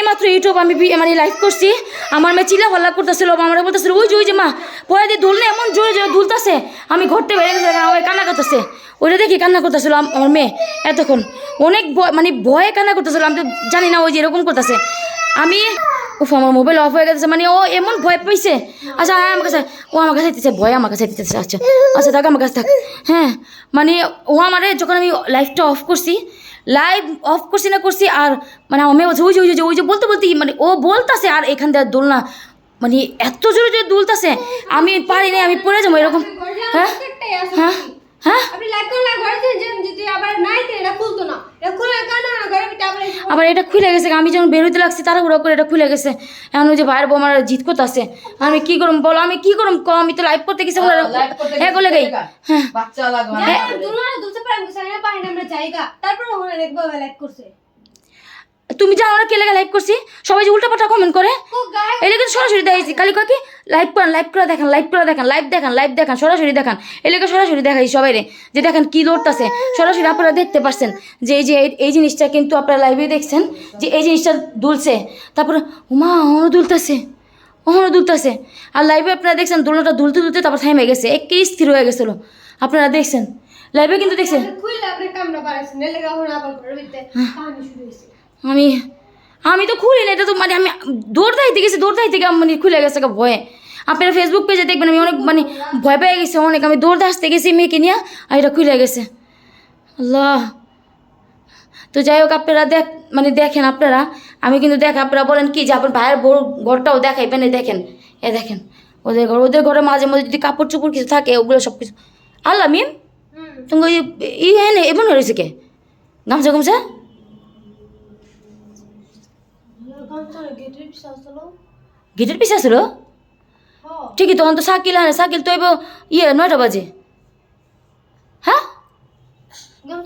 এইমাত্র ইউটিউব আমি মানে লাইভ করছি। আমার মেয়ে চিল্লা ভাল্লা করতেছিল আমার বলতেছিল, ওই যে ওই যে মা পরে দিয়ে দুলনে এমন জোরে জোরে দুলতাছে, আমি ঘরতে বেড়ে গেছে, আমার কান্না করতেছে। ওইটা দেখি কান্না করতেছিল আমার মেয়ে, এতক্ষণ। অনেক মানে ভয়ে কান্না করতেছিল, আমি তো জানি না ওই যে এরকম করতেছে। আমি, উফ, আমার মোবাইল অফ হয়ে গেছে মানে ও এমন ভয় পাইছে। আচ্ছা হ্যাঁ আমার কাছে, ও আমার কাছে দিতেছে, ভয় আমার কাছে দিতেছে আচ্ছা। আচ্ছা থাক, আমার কাছে থাক। হ্যাঁ মানে ও আমার যখন আমি লাইফটা অফ করছি লাইভ অফ করছি না করছি আর মানে আমার মেয়ে বলছে ওই যে ওই যে ওই যে বলতে বলতে মানে ও বলতাছে আর এখান থেকে দোলনা মানে এত জোরে জোরে দুলতাছে। আমি পারি না আমি পড়ে যাব এরকম। হ্যাঁ? হ্যাঁ? হ্যাঁ? আবার এটা খুলতো না। এটা খুলে গেছে আমি যখন বেরোতে লাগছি তারা ঘুরা করে এটা খুলে গেছে। এখন ওই যে ভাইয়ের বোমার জিত করতেছে। আমি কি করুম বলো আমি কি করুম ক আমি তো লাইভ করতে গেছি হ্যাঁ বলে গেই। হ্যাঁ। আমরা জায়গা তারপর লাইক করছে। তুমি জানো না কে লেগে লাইভ করছি। সবাই যে উল্টাপাল্টা কমেন্ট করে এটা কিন্তু সরাসরি দেখাইছি খালি কয় কি? লাইভ করেন লাইভ করে দেখান লাইভ করে দেখান লাইভ দেখান লাইভ দেখান সরাসরি দেখান। এলাকা সরাসরি দেখাই সবাই রে যে দেখেন কি লড়তাছে। সরাসরি আপনারা দেখতে পারছেন যে এই যে এই- জিনিসটা কিন্তু আপনারা লাইভে দেখছেন যে এই জিনিসটা দুলছে। তারপরে উমা অহনো দুলতেছে অহনো দুলতেছে। আর লাইভে আপনারা দেখছেন দোলনাটা দুলতে দুলতে তারপর থেমে গেছে একে স্থির হয়ে গেছিল। আপনারা দেখছেন লাইভে কিন্তু দেখছেন। কামড়া পারাছেন এর লেগে আবার ঘরের ভিতরে কাহিনী শুরু হয়েছে। আমি আমি তো খুলি না এটা তো মানে আমি দৌড় দাইতে গেছি দৌড় দাইতে গিয়ে মানে খুলে গেছে ভয়ে। আপনারা ফেসবুক পেজে দেখবেন আমি অনেক মানে ভয় পেয়ে গেছি অনেক। আমি দৌড় আসতে গেছি মেয়েকে নিয়ে আর এটা খুলে গেছে। আল্লাহ। তো যাই হোক আপনারা দেখ মানে দেখেন আপনারা আমি কিন্তু দেখ আপনারা বলেন কি যে আপনার ভাইয়ের বড় ঘরটাও দেখাইবেন এই দেখেন এ দেখেন ওদের ঘর ওদের ঘরে মাঝে মাঝে যদি কাপড় চোপড় কিছু থাকে ওগুলো সব কিছু আল্লাহ মিম তুমি ই হ্যাঁ এমন হয়েছে কে গামছা গামছা গেটের পিছনে আসলো ঠিকই তখন তো সাকিল হ্যাঁ সাকিল তো এবার ইয়ে নয়টা বাজে হ্যাঁ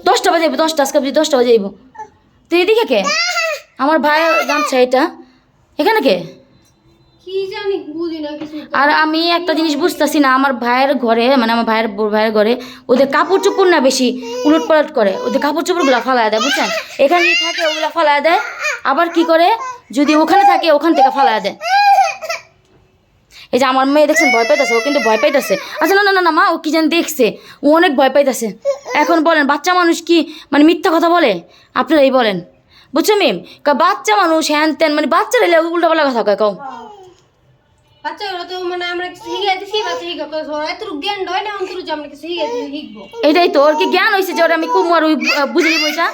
দশটা বাজে দশটা আজকে দশটা বাজে আইব তো এদিকে কে আমার ভাই গামছা এটা এখানে কে আর আমি একটা জিনিস বুঝতেছি না, আমার ভাইয়ের ঘরে মানে আমার ভাইয়ের ভাইয়ের ঘরে, ওদের কাপড় চোপড় না বেশি উলট পালট করে, ওদের কাপড় চোপড়গুলো ফালায় দেয়, বুঝছেন? এখানে থাকে, ওগুলো ফালায় দেয়, আবার কি করে? যদি ওখানে থাকে, ওখান থেকে ফালায় দেয়। এই যে আমার মেয়ে দেখছেন, ভয় পাইতেছে, ও কিন্তু ভয় পাইতেছে। আচ্ছা না না না মা, ও কি যেন দেখছে, ও অনেক ভয় পাইতেছে। এখন বলেন, বাচ্চা মানুষ কি মানে মিথ্যা কথা বলে? আপনারাই বলেন। বুঝছ মেম? বাচ্চা মানুষ হ্যান ত্যান মানে বাচ্চারা উল্টাপাল্টা কথা কয়, কও। বাচ্চাগুলো তো মানে আমরা কিছু শিখে দিছি বাচ্চা ওরা জ্ঞান হয় না অন্তর যে আমরা কিছু এটাই তো ওর কি জ্ঞান হয়েছে যে ওরা আমি কুমু আর ওই আহ, বুঝে নিব না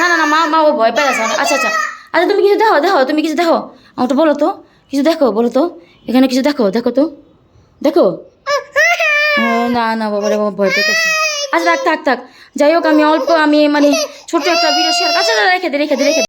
না না মা মা ও ভয় পেয়ে গেছে আচ্ছা আচ্ছা। আচ্ছা তুমি কিছু দেখো দেখো তুমি কিছু দেখো। আমাকে বলো তো কিছু দেখো বলো তো। এখানে কিছু দেখো দেখো তো। দেখো? না না বাবা রে বাবা ভয় পেতেছে। আচ্ছা থাক থাক থাক। যাই হোক আমি অল্প আমি মানে ছোট একটা ভিডিও শেয়ার আচ্ছা আচ্ছা, রেখে দে রেখে দে রেখে।